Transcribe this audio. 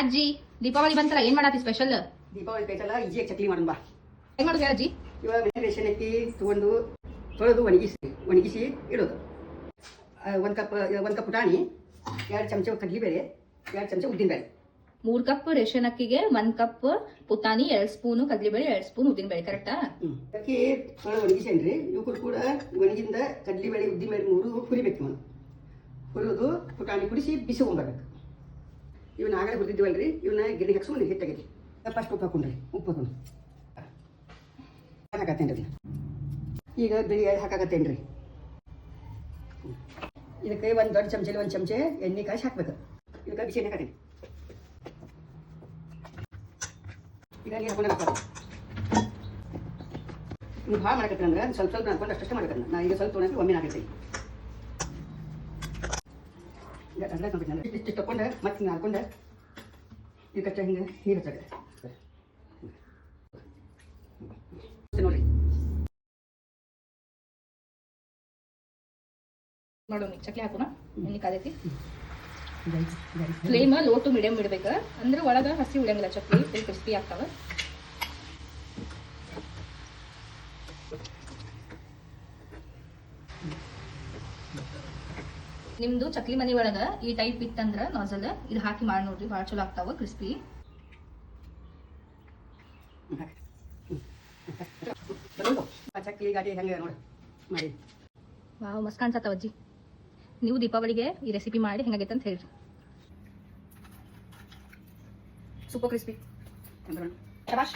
ಅಜ್ಜಿ ದೀಪಾವಳಿ ಬಂತಲ್ಲ ಏನ್ ಮಾಡತ್ತಿ ಸ್ಪೆಷಲ್ ದೀಪಾವಳಿ ಬೇಕಲ್ಲ ಈಜಿಯಾಗಿ ಚಕ್ಲಿ ಮಾಡೋಣ ಬಾ. ಹೆಂಗ್ ಮಾಡೋದು ಅಜ್ಜಿ? ಇವಾಗ ರೇಷನ್ ಅಕ್ಕಿ ತಗೊಂಡು ತೊಳೆದು ಒಣಗಿಸಿ ಒಣಗಿಸಿ ಇಡೋದು. ಒಂದ್ ಕಪ್ ಒಂದ್ ಕಪ್ ಪುಟಾಣಿ ಎರಡು ಚಮಚ ಕಡ್ಲಿಬೇಳೆ ಎರಡು ಚಮಚ ಉದ್ದಿನಬೇಳೆ. ಮೂರ್ ಕಪ್ ರೇಷನ್ ಅಕ್ಕಿಗೆ ಒಂದ್ ಕಪ್ ಪುಟಾಣಿ ಎರಡ್ ಸ್ಪೂನು ಕಡ್ಲಿಬೇಳೆ ಎರಡ್ ಸ್ಪೂನ್ ಉದ್ದಿನ ಬೇಳೆ ಕರೆಕ್ಟಾ ಅಕ್ಕಿ ತೊಳೆದು ಒಣಗಿಸೇನ್ರಿ ಇವಕ್ಕೂ ಕೂಡ ಒಣಗಿಂದ ಕಡ್ಲಿಬೇಳೆ ಉದ್ದಿನಬೇಳೆ ಮೂರು ಹುರಿಬೇಕು ಇವನು. ಹುರಿದು ಪುಟಾಣಿ ಕುಡಿಸಿ ಬಿಸಿ ಹೋಗ್ಬರ್ಬೇಕು ಇವನ್ನ ಆಗಲೇ ಹುರಿದಿದ್ದೀವಲ್ರಿ ಇವನ್ನ ಗಿಡಕ್ಕೆ ಹಾಕ್ಸ್ಕೊಂಡು ಹಿಟ್ಟಾಗೈತಿ ಫಸ್ಟ್ ಉಪ್ಪು ಹಾಕೊಂಡ್ರಿ ಉಪ್ಪು ಹಾಕೊಂಡು ಹಾಕತ್ತೇನೆ ರೀ ಈಗ ಬಿಳಿ ಹಾಕಾಕತ್ತೇನೆ ರೀ ಇದಕ್ಕೆ ಒಂದು ದೊಡ್ಡ ಚಮಚಲಿ ಒಂದು ಚಮಚೆ ಎಣ್ಣೆ ಕಾಯಿಸಿ ಹಾಕ್ಬೇಕು. ಇದಕ್ಕೆ ಬಿಸಿ ಎಣ್ಣೆ ಹಾಕತ್ತೀನಿ ಈಗ ನೀರು ಹಾಕೊಂಡು ಭಾಳ ಮಾಡಕತ್ತೀರ ಅಂದ್ರೆ ಸ್ವಲ್ಪ ಸ್ವಲ್ಪ ಹಾಕೊಂಡು ಅಷ್ಟೇ ಮಾಡಕತ್ತ ನಾ ಈಗ ಸ್ವಲ್ಪ ತೊಗೊಂಡು ಒಮ್ಮೆ ಹಾಕಿರ್ತೀನಿ ಈಗ ಅಡ್ಲ ನೋಡ್ತೀನಿ ಅಂದ್ರೆ ಇಷ್ಟು ತಗೊಂಡು ಮತ್ತೆ ಹಿಂಗೆ ಹಾಕೊಂಡು ಹಿಂಗೆ ನೋಡು ನೀ ಚಕ್ಲಿ ಹಾಕೋಣ ಎಣ್ಣೆ ಕಾದೈತಿ ಫ್ಲೇಮ್ ಲೋ ಟು ಮೀಡಿಯಂ ಇಡ್ಬೇಕು. ಅಂದ್ರೆ ಒಳಗ ಹಸಿ ಉಳಿಯಂಗಿಲ್ಲ ಚಕ್ಲಿ ಫುಲ್ ಕ್ರಿಸ್ಪಿ ಆಗ್ತಾವ. ನಿಮ್ದು ಚಕ್ಲಿ ಮನಿ ಒಳಗ ಈ ಟೈಪ್ ಇತ್ತಂದ್ರ ನಾಜಲ್ ಇದು ಹಾಕಿ ಮಾಡಿ ನೋಡ್ರಿ ಭಾಳ ಚಲೋ ಆಗ್ತಾವ ಕ್ರಿಸ್ಪಿ ಚಕ್ಲಿ ಗಾಡಿ ಹೆಂಗೆ ನೋಡಿ ಮಾಡಿ. ವಾವ್ ಮಸ್ತ್ ಕಾಣ್ಸತ್ತವ ಅಜ್ಜಿ. ನೀವು ದೀಪಾವಳಿಗೆ ಈ ರೆಸಿಪಿ ಮಾಡಿ ಹೆಂಗಾಗೈತೆ ಅಂತ ಹೇಳ್ರಿ. ಸೂಪರ್ ಕ್ರಿಸ್ಪಿ ಶಬಾಷ್.